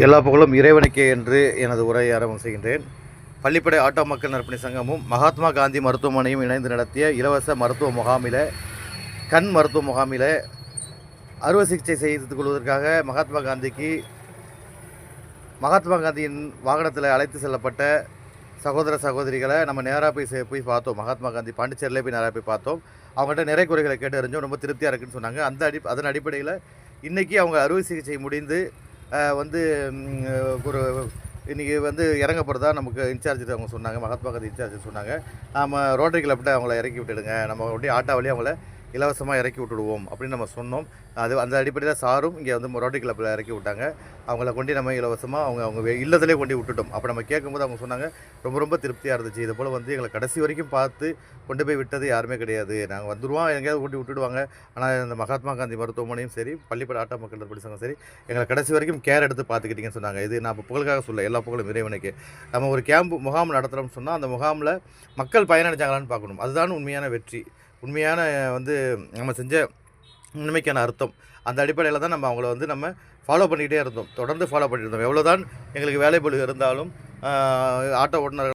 எல்லா புகழும் இறைவனுக்கே என்று எனது உரையை ஆரம்பம் செய்கின்றேன். பள்ளிப்படை ஆட்டோ மக்கள் நற்பணி சங்கமும் மகாத்மா காந்தி மருத்துவமனையும் இணைந்து நடத்திய இலவச மருத்துவ முகாமில் கண் மருத்துவ முகாமில் அறுவை சிகிச்சை செய்து கொள்வதற்காக மகாத்மா காந்திக்கு மகாத்மா காந்தியின் வாகனத்தில் அழைத்து செல்லப்பட்ட சகோதர சகோதரிகளை நம்ம நேராக போய் போய் பார்த்தோம். மகாத்மா காந்தி பாண்டிச்சேரியிலே போய் நேராக போய் பார்த்தோம். அவங்கள்ட்ட நிறை குறைகளை கேட்டு அறிஞ்சோம். ரொம்ப திருப்தியாக இருக்குன்னு சொன்னாங்க. அந்த அடி அதன் அடிப்படையில் இன்றைக்கி அவங்க அறுவை சிகிச்சை முடிந்து வந்து ஒரு இன்றைக்கி வந்து இறங்கப்படுறதா நமக்கு இன்சார்ஜ் அவங்க சொன்னாங்க மகாத்மா காந்தி இன்சார்ஜ் சொன்னாங்க. நம்ம ரோட்டரி கிளப்ட்ட அவங்கள இறக்கி விட்டுடுங்க. நம்ம அப்படியே ஆட்டோ வழியாக அவங்கள இலவசமாக இறக்கி விட்டுடுவோம் அப்படின்னு நம்ம சொன்னோம். அது அந்த அடிப்படையில் சாரும் இங்கே வந்து ரோட்டரி கிளப்பில் இறக்கி விட்டாங்க. அவங்கள கொண்டு நம்ம இலவசமாக அவங்க அவங்க இல்லத்திலே கொண்டு விட்டுட்டோம். அப்போ நம்ம கேட்கும்போது அவங்க சொன்னாங்க ரொம்ப ரொம்ப திருப்தியாக இருந்துச்சு. இது போல் வந்து எங்களை கடைசி வரைக்கும் பார்த்து கொண்டு போய் விட்டது யாருமே கிடையாது. நாங்கள் வந்துடுவோம் எங்கேயாவது கொண்டு விட்டுடுவாங்க. ஆனால் இந்த மகாத்மா காந்தி மருத்துவமனையும் சரி பள்ளிப்பட ஆட்டோ மக்கள் படிச்சவங்க சங்கம் சரி எங்களை கடைசி வரைக்கும் கேர் எடுத்து பார்த்துக்கிட்டீங்கன்னு சொன்னாங்க. இது நான் இப்போ புகழுக்காக சொல்ல எல்லா புகழும் இறைவனுக்கு. நம்ம ஒரு கேம்ப் முகாம் நடத்துகிறோம்னு சொன்னால் அந்த முகாமில் மக்கள் பயனடைஞ்சாங்களான்னு பார்க்கணும். அதுதான் உண்மையான வெற்றி. உண்மையான வந்து நம்ம செஞ்ச உண்மைக்கான அர்த்தம். அந்த அடிப்படையில் தான் நம்ம அவங்கள வந்து நம்ம ஃபாலோ பண்ணிக்கிட்டே இருந்தோம். தொடர்ந்து ஃபாலோ பண்ணிட்டு இருந்தோம். எவ்வளோ தான் எங்களுக்கு வேலைப்பொழுது இருந்தாலும் ஆட்டோ ஓட்டுநர்கள்